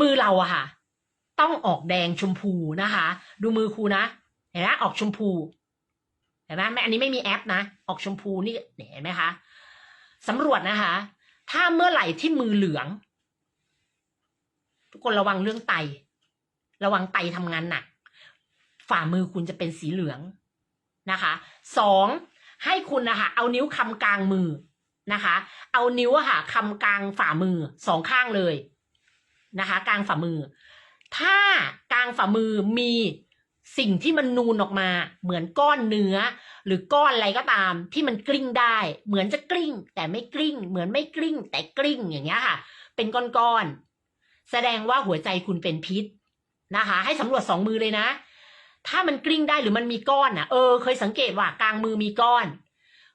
มือเราอะค่ะ ต้องออกแดงชมพูนะคะ ดูมือครูนะ เห็นไหมออกชมพู เห็นไหมไม่อันนี้ไม่มีแอปนะ ออกชมพูนี่เห็นไหมคะสำรวจนะคะ ถ้าเมื่อไหร่ที่มือเหลือง ทุกคนระวังเรื่องไต ระวังไตทำงานหนัก ฝ่ามือคุณจะเป็นสีเหลืองนะคะสองให้คุณนะคะเอานิ้วคำกลางมือนะคะ เอานิ้วอะค่ะคำกลางฝ่ามือสองข้างเลย นะคะ กลางฝ่ามือ ถ้ากลางฝ่ามือมีสิ่งที่มันนูนออกมา เหมือนก้อนเนื้อ หรือก้อนอะไรก็ตาม ที่มันกลิ้งได้ เหมือนจะกลิ้ง แต่ไม่กลิ้ง เหมือนไม่กลิ้ง แต่กลิ้งอย่างเงี้ยค่ะ เป็นก้อนๆแสดงว่าหัวใจคุณเป็นพิษนะคะ ให้สำรวจสองมือเลยนะ ถ้ามันกลิ้งได้หรือมันมีก้อนอะเออเคยสังเกตว่ากลางมือมีก้อน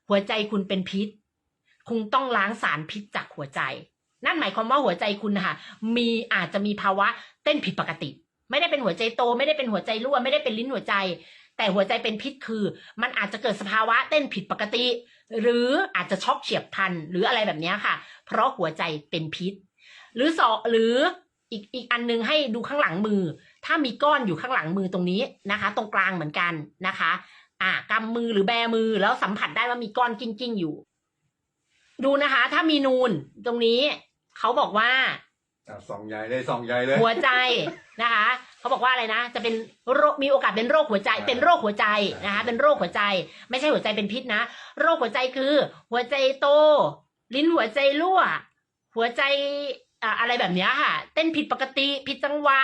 หัวใจคุณเป็นพิษคุณต้องล้างสารพิษจากหัวใจ นั่นหมายความว่าหัวใจคุณนะคะมีอาจจะมีภาวะเต้นผิดปกติ ไม่ได้เป็นหัวใจโต ไม่ได้เป็นหัวใจรั่วไม่ได้เป็นลิ้นหัวใจ แต่หัวใจเป็นพิษคือ มันอาจจะเกิดสภาวะเต้นผิดปกติ หรืออาจจะช็อกเฉียบพลันหรืออะไรแบบนี้ค่ะ เพราะหัวใจเป็นพิษ หรือสอหรืออีกอีกอันนึงให้ดูข้างหลังมือ ถ้ามีก้อนอยู่ข้างหลังมือตรงนี้นะคะ ตรงกลางเหมือนกันนะคะอ่ากำมือหรือแบมือแล้วสัมผัสได้ว่ามีก้อนกิ้งกิ้งๆอยู่ ดูนะคะ ถ้ามีนูนตรงนี้ เขาบอกว่าอะส่องใหญ่เลยส่องใหญ่เลย หัวใจนะคะเขาบอกว่าอะไรนะ จะเป็นโรคมีโอกาสเป็นโรคหัวใจ เป็นโรคหัวใจนะคะ เป็นโรคหัวใจ ไม่ใช่หัวใจเป็นพิษนะ โรคหัวใจคือ หัวใจโต ลิ้นหัวใจรั่ว หัวใจอ่าอะไรแบบเนี้ยค่ะ เต้นผิดปกติผิดจังหวะ